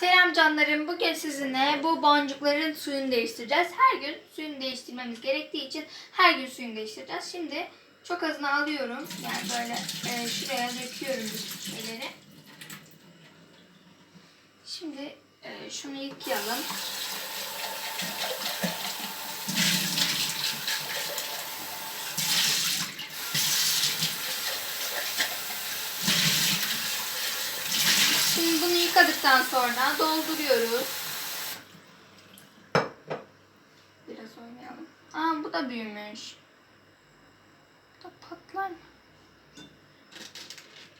Selam canlarım. Bugün sizinle bu boncukların suyunu değiştireceğiz. Her gün suyunu değiştirmemiz gerektiği için her gün suyunu değiştireceğiz. Şimdi çok azını alıyorum. Yani böyle e, şuraya döküyorum bu şeyleri. Şimdi e, şunu yıkayalım. Şimdi bunu yıkadıktan sonra dolduruyoruz. Biraz oynayalım. Aa bu da büyümüş. Bu da patlar mı?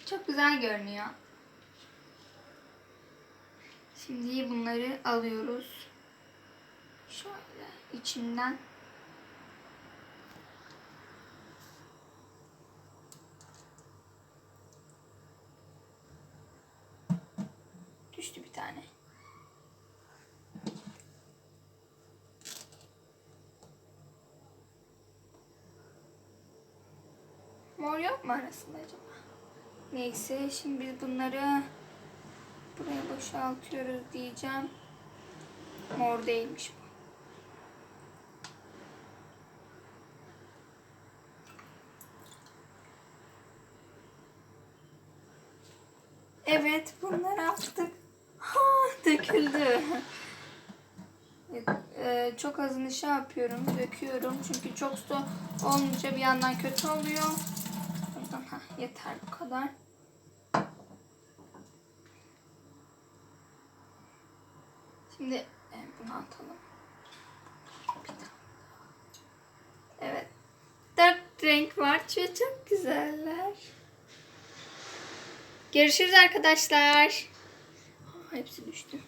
Çok güzel görünüyor. Şimdi bunları alıyoruz. Şöyle içinden. Düştü bir tane. Mor yok mu arasında acaba? Neyse şimdi biz bunları buraya boşaltıyoruz diyeceğim. Mor değilmiş bu. Evet bunları Ee, çok azını şey yapıyorum, döküyorum. Çünkü çok su olunca bir yandan kötü oluyor. Yüzden ha, yeter bu kadar. Şimdi e, bunu atalım. Evet. Dört renk var ve çok güzeller. Görüşürüz arkadaşlar. Hepsi düştü.